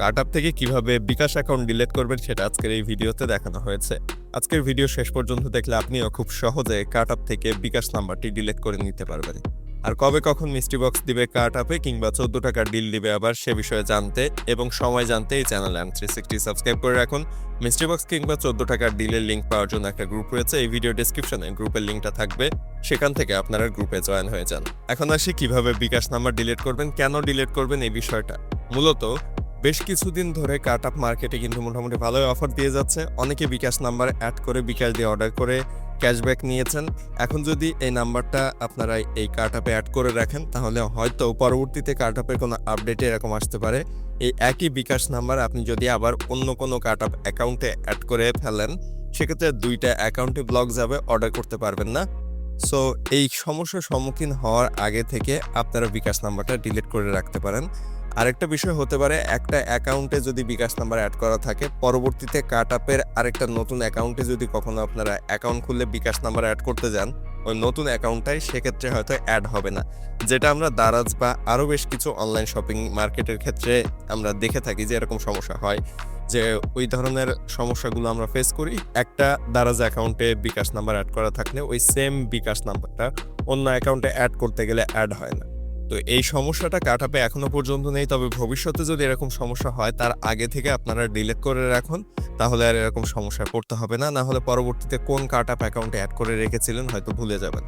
Cart up থেকে কীভাবে বিকাশ account delete করবেন সেটা আজকের এই ভিডিওতে দেখানো হয়েছে। আজকের ভিডিও শেষ পর্যন্ত দেখলে আপনিও খুব সহজে কার্ট আপ থেকে বিকাশ নাম্বারটি ডিলেট করে নিতে পারবেন। আর কবে কখন মিস্ট্রি বক্স দিবে কার্ট আপে কিংবা চোদ্দ টাকার ডিল দিবে আবার সে বিষয়ে জানতে এবং সময় জানতে এই channel M three sixty subscribe করে রাখুন। মিস্ট্রি বক্স কিংবা চোদ্দ টাকার ডিলের লিঙ্ক পাওয়ার জন্য একটা গ্রুপ রয়েছে, এই ভিডিও ডিসক্রিপশনে গ্রুপের লিঙ্কটা থাকবে। সেখান থেকে আপনারা গ্রুপে জয়েন হয়ে যান। এখন আসি কীভাবে বিকাশ নাম্বার ডিলিট করবেন, কেন ডিলিট করবেন এই বিষয়টা। মূলত বেশ কিছুদিন ধরে কাট আপ মার্কেটে কিন্তু মোটামুটি ভালোই অফার দিয়ে যাচ্ছে। অনেকে বিকাশ নাম্বার অ্যাড করে বিকাশ দিয়ে অর্ডার করে ক্যাশব্যাক নিয়েছেন। এখন যদি এই নাম্বারটা আপনারা এই কার্ট আপে অ্যাড করে রাখেন, তাহলে হয়তো পরবর্তীতে কার্ট আপের কোনো আপডেটে এরকম আসতে পারে। এই একই বিকাশ নাম্বার আপনি যদি আবার অন্য কোনো কার্ট আপ অ্যাকাউন্টে অ্যাড করে ফেলেন, সেক্ষেত্রে দুইটা অ্যাকাউন্টে ব্লক যাবে অর্ডার করতে পারবেন না। সো এই সমস্যার সম্মুখীন হওয়ার আগে থেকে আপনারা বিকাশ নাম্বারটা ডিলিট করে রাখতে পারেন। আরেকটা বিষয় হতে পারে, একটা অ্যাকাউন্টে যদি বিকাশ নাম্বার অ্যাড করা থাকে, পরবর্তীতে কাট আপের আরেকটা নতুন অ্যাকাউন্টে যদি কখনো আপনারা অ্যাকাউন্ট খুললে বিকাশ নাম্বার অ্যাড করতে যান, ওই নতুন অ্যাকাউন্টটাই সেক্ষেত্রে হয়তো অ্যাড হবে না। যেটা আমরা দারাজ বা আরও বেশ কিছু অনলাইন শপিং মার্কেটের ক্ষেত্রে আমরা দেখে থাকি যে এরকম সমস্যা হয়। যে ওই ধরনের সমস্যাগুলো আমরা ফেস করি, একটা দারাজ অ্যাকাউন্টে বিকাশ নাম্বার অ্যাড করা থাকলে ওই সেম বিকাশ নাম্বারটা অন্য অ্যাকাউন্টে অ্যাড করতে গেলে অ্যাড হয় না। তো এই সমস্যাটা কাটাপে এখনও পর্যন্ত নেই, তবে ভবিষ্যতে যদি এরকম সমস্যা হয়, তার আগে থেকে আপনারা ডিলেট করে রাখুন, তাহলে আর এরকম সমস্যায় পড়তে হবে না। না হলে পরবর্তীতে কোন কাট অ্যাকাউন্টে অ্যাড করে রেখেছিলেন হয়তো ভুলে যাবেন।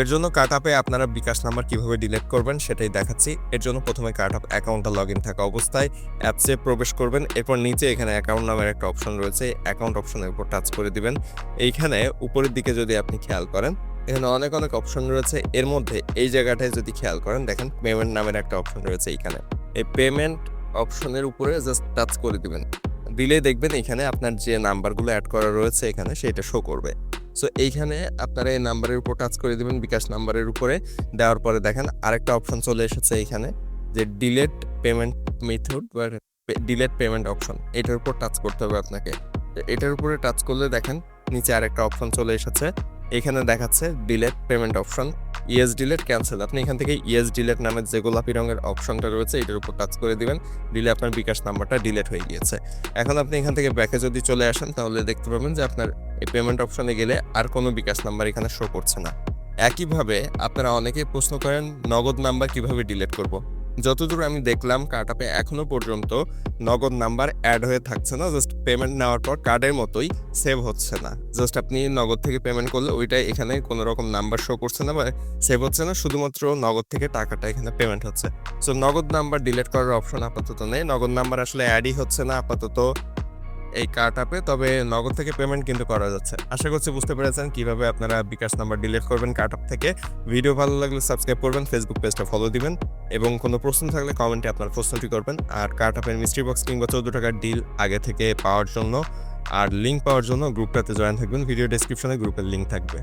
এর জন্য কাট আপে আপনারা বিকাশ নাম্বার কীভাবে ডিলেট করবেন সেটাই দেখাচ্ছি। এর জন্য প্রথমে কাট আপ অ্যাকাউন্টটা লগ ইন থাকা অবস্থায় অ্যাপসে প্রবেশ করবেন। এরপর নিচে এখানে অ্যাকাউন্ট নামের একটা অপশন রয়েছে অ্যাকাউন্ট অপশনের উপর টাচ করে দিবেন। এইখানে উপরের দিকে যদি আপনি খেয়াল করেন, এখানে অনেক অনেক অপশন রয়েছে। এর মধ্যে এই জায়গাটায় যদি খেয়াল করেন, দেখেন পেমেন্ট নামের একটা অপশন রয়েছে এইখানে। এই পেমেন্ট অপশনের উপরে জাস্ট টাচ করে দিবেন। দিলেই দেখবেন এখানে আপনার যে নাম্বারগুলো অ্যাড করা রয়েছে এখানে সেটা শো করবে। সো এইখানে আপনারা এই নাম্বারের উপর টাচ করে দেবেন, বিকাশ নাম্বারের উপরে। দেওয়ার পরে দেখেন আরেকটা অপশন চলে এসেছে এইখানে, যে ডিলেট পেমেন্ট মেথড বা ডিলেট পেমেন্ট অপশন এটার উপর টাচ করতে হবে আপনাকে। এটার উপরে টাচ করলে দেখেন নিচে আরেকটা অপশন চলে এসেছে। এখানে দেখাচ্ছে delete payment option yes delete cancel আপনি এখান থেকে ইএস ডিলেট নামের যে গোলাপি রঙের অপশনটা রয়েছে, এটার উপর কাজ করে দিবেন, দিলে আপনার বিকাশ নাম্বারটা ডিলেট হয়ে গিয়েছে। এখন আপনি এখান থেকে ব্যাকে যদি চলে আসেন, তাহলে দেখতে পাবেন যে আপনার এই পেমেন্ট অপশনে গেলে আর কোনো বিকাশ নাম্বার এখানে শো করছে না। একইভাবে আপনারা অনেকে প্রশ্ন করেন, নগদ নাম্বার কীভাবে ডিলেট করব? যতদূর আমি দেখলাম কার্টাপে এখনও পর্যন্ত নগদ নাম্বার অ্যাড হয়ে থাকছে না জাস্ট পেমেন্ট নেওয়ার পর কার্ডের মতোই সেভ হচ্ছে না। জাস্ট আপনি নগদ থেকে পেমেন্ট করলে ওইটাই এখানে কোনো রকম নাম্বার শো করছে না বা সেভ হচ্ছে না, শুধুমাত্র নগদ থেকে টাকাটা এখানে পেমেন্ট হচ্ছে। সো নগদ নাম্বার ডিলিট করার অপশন আপাতত নেই। নগদ নাম্বার আসলে অ্যাডই হচ্ছে না আপাতত এই কার্ড আপে তবে নগদ থেকে পেমেন্ট কিন্তু করা যাচ্ছে। আশা করছি বুঝতে পেরেছেন কীভাবে আপনারা বিকাশ নাম্বার ডিলিট করবেন কার্ড আপ থেকে। ভিডিও ভালো লাগলে সাবস্ক্রাইব করবেন ফেসবুক পেজটা ফলো দিবেন। এবং কোনো প্রশ্ন থাকলে কমেন্টে আপনার প্রশ্নটি করবেন। আর কার্ট আপের মিস্ট্রি বক্স কিংবা চৌদ্দ টাকার ডিল আগে থেকে পাওয়ার জন্য আর লিঙ্ক পাওয়ার জন্য গ্রুপটাতে জয়েন থাকবেন। ভিডিও ডেসক্রিপশনে গ্রুপের লিঙ্ক থাকবে।